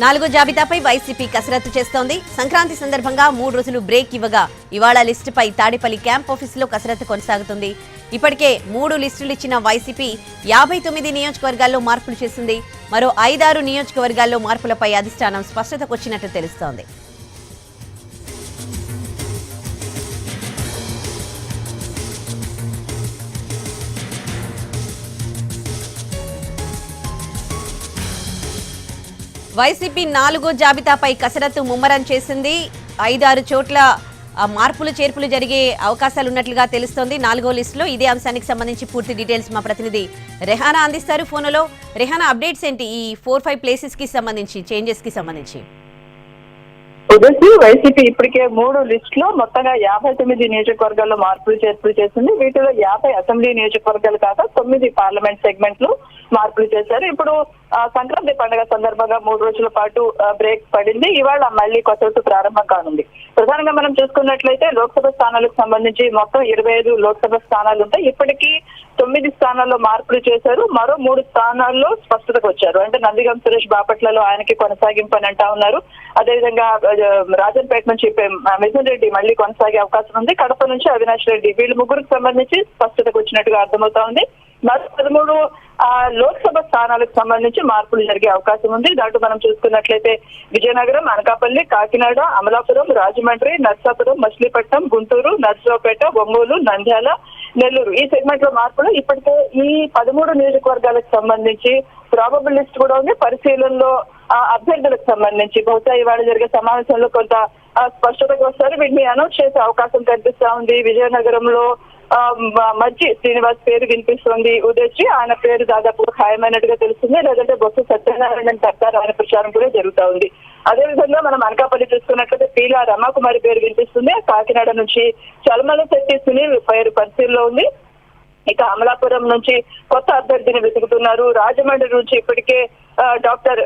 నాలుగో జాబితాపై వైసీపీ కసరత్తు చేస్తోంది. సంక్రాంతి సందర్భంగా మూడు రోజులు బ్రేక్ ఇవ్వగా ఇవాళ లిస్టుపై తాడేపల్లి క్యాంప్ ఆఫీసులో కసరత్తు కొనసాగుతుంది. ఇప్పటికే మూడు లిస్టులు ఇచ్చిన వైసీపీ యాభై తొమ్మిది నియోజకవర్గాల్లో మార్పులు చేసింది. మరో ఐదారు నియోజకవర్గాల్లో మార్పులపై అధిష్టానం స్పష్టతకొచ్చినట్టు తెలుస్తోంది. వైసీపీ నాలుగో జాబితాపై కసరత్తు ముమ్మరం చేసింది. ఐదారు చోట్ల మార్పులు చేర్పులు జరిగే అవకాశాలు ఉన్నట్లుగా తెలుస్తోంది. నాలుగో లిస్టులో ఇదే అంశానికి సంబంధించి పూర్తి డీటెయిల్స్ మా ప్రతినిధి రెహానా అందిస్తారు ఫోన్లో. రెహానా అప్డేట్స్ ఏంటి? ఈ ఫోర్ ఫైవ్ ప్లేసెస్కి సంబంధించి చేంజెస్కి సంబంధించి? ఉదయసి వైసీపీ ఇప్పటికే మూడు లిస్ట్లో మొత్తంగా యాభై తొమ్మిది నియోజకవర్గాల్లో మార్పులు చేర్పులు చేసింది. వీటిలో యాభై అసెంబ్లీ నియోజకవర్గాలు కాక తొమ్మిది పార్లమెంట్ సెగ్మెంట్లు మార్పులు చేశారు. ఇప్పుడు ఆ, సంక్రాంతి పండుగ సందర్భంగా మూడు రోజుల పాటు బ్రేక్ పడింది. ఇవాళ మళ్ళీ కొత్త ప్రారంభం కానుంది. ప్రధానంగా మనం చూసుకున్నట్లయితే లోక్సభ స్థానాలకు సంబంధించి మొత్తం ఇరవై ఐదు లోక్సభ స్థానాలు ఉంటాయి. ఇప్పటికీ తొమ్మిది స్థానాల్లో మార్పులు చేశారు. మరో మూడు స్థానాల్లో స్పష్టతకు వచ్చారు. అంటే నందిగం సురేష్ బాపట్లలో ఆయనకి కొనసాగింపు అని అంటా ఉన్నారు. అదేవిధంగా ఆ, రాజంపేట నుంచి మిథున్ రెడ్డి మళ్ళీ కొనసాగే అవకాశం ఉంది. కడప నుంచి అవినాష్ రెడ్డి వీళ్ళు ముగ్గురికి సంబంధించి స్పష్టతకు వచ్చినట్టుగా అర్థమవుతా ఉంది. మరో పదమూడు ఆ, లోక్సభ స్థానాలకు సంబంధించి మార్పులు జరిగే అవకాశం ఉంది. దాంట్లో మనం చూసుకున్నట్లయితే విజయనగరం అనకాపల్లి కాకినాడ అమలాపురం రాజమండ్రి నర్సాపురం మచిలీపట్నం గుంటూరు నర్సరావుపేట ఒంగోలు నంద్యాల నెల్లూరు. ఈ సెగ్మెంట్లో మార్పులు ఇప్పటికే ఈ పదమూడు నియోజకవర్గాలకు సంబంధించి ప్రాబబుల్ లిస్ట్ కూడా ఉంది. పరిశీలనలో ఆ, అభ్యర్థులకు సంబంధించి బహుశా ఇవాళ జరిగే సమావేశంలో కొంత స్పష్టతకు వస్తారు. వీటిని అనౌన్స్ చేసే అవకాశం కనిపిస్తా ఉంది. విజయనగరంలో మజ్జి శ్రీనివాస్ పేరు వినిపిస్తుంది. ఉదయశ్రీ ఆయన పేరు దాదాపు ఖాయమైనట్టుగా తెలుస్తుంది. లేదంటే బొత్స సత్యనారాయణ కర్తారు ఆయన ప్రచారం కూడా జరుగుతా ఉంది. అదే విధంగా మనం అనకాపల్లి చూసుకున్నట్లయితే పీలా రమాకుమారి పేరు వినిపిస్తుంది. కాకినాడ నుంచి చలమల శెట్టి సునీల్ పేరు పరిశీలనలో ఉంది. ఇక అమలాపురం నుంచి కొత్త అభ్యర్థిని వెతుకుతున్నారు. రాజమండ్రి నుంచి ఇప్పటికే డాక్టర్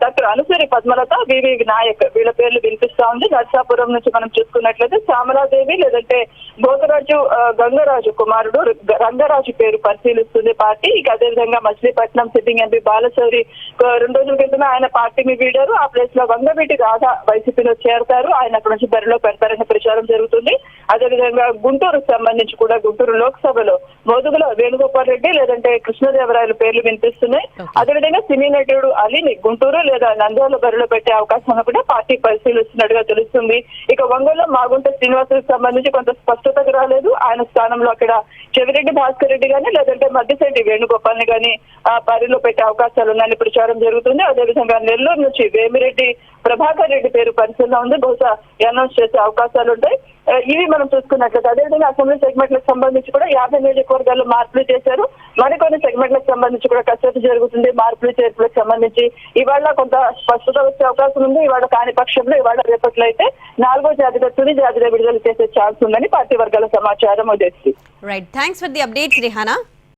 డాక్టర్ అనుసరి పద్మలత వివి నాయక్ వీళ్ళ పేర్లు వినిపిస్తా ఉంది. నర్సాపురం నుంచి మనం చూసుకున్నట్లయితే శ్యామలాదేవి లేదంటే భోగరాజు గంగరాజు కుమారుడు రంగరాజు పేరు పరిశీలిస్తుంది పార్టీ. ఇక అదేవిధంగా మచిలీపట్నం సిట్టింగ్ ఎంపీ బాలశౌరి రెండు రోజుల క్రితమే ఆయన పార్టీని వీడారు. ఆ ప్లేస్లో వంగవీటి రాధ వైసీపీలో చేరతారు. ఆయన అక్కడ నుంచి బరిలో పెడతారనే ప్రచారం జరుగుతుంది. అదేవిధంగా గుంటూరుకు సంబంధించి కూడా గుంటూరు లోక్సభలో మోదుగుల వేణుగోపాల్ రెడ్డి లేదంటే కృష్ణదేవరాయల పేర్లు వినిపిస్తున్నాయి. అదేవిధంగా సినీ నటుడు అలీని గుంటూరు లేదా నంద్యాల బరిలో పెట్టే అవకాశం ఉన్నప్పుడే కూడా పార్టీ పరిశీలిస్తున్నట్టుగా తెలుస్తుంది. ఇక ఒంగోలులో మాగుంట శ్రీనివాసులకు సంబంధించి కొంత స్పష్టత రాలేదు. ఆయన స్థానంలో అక్కడ చెవిరెడ్డి భాస్కర్ రెడ్డి గాని లేదంటే మద్దిశెట్టి వేణుగోపాల్ని గాని బరిలో పెట్టే అవకాశాలు ఉన్నాయని ప్రచారం జరుగుతుంది. అదేవిధంగా నెల్లూరు నుంచి వేమిరెడ్డి ప్రభాకర్ రెడ్డి పేరు పరిచయంలో ఉంది. బహుశా అనౌన్స్ చేసే అవకాశాలు ఉంటాయి. ఇవి మనం చూసుకున్నట్లయితే అదేవిధంగా అసెంబ్లీ సెగ్మెంట్లకు సంబంధించి కూడా యాభై నియోజకవర్గాల్లో మార్పులు చేశారు. మరికొన్ని సెగ్మెంట్లకు సంబంధించి కూడా కసరత్తు జరుగుతుంది. మార్పులు చేర్పులకు సంబంధించి ఇవాళ కొంత స్పష్టత వచ్చే అవకాశం ఉంది. ఇవాళ కాని పక్షంలో ఇవాళ రేపట్లో అయితే నాలుగో జాబితా తుది జాబితా విడుదల చేసే ఛాన్స్ ఉందని పార్టీ వర్గాల సమాచారం Udeshi right thanks for the updates Rihana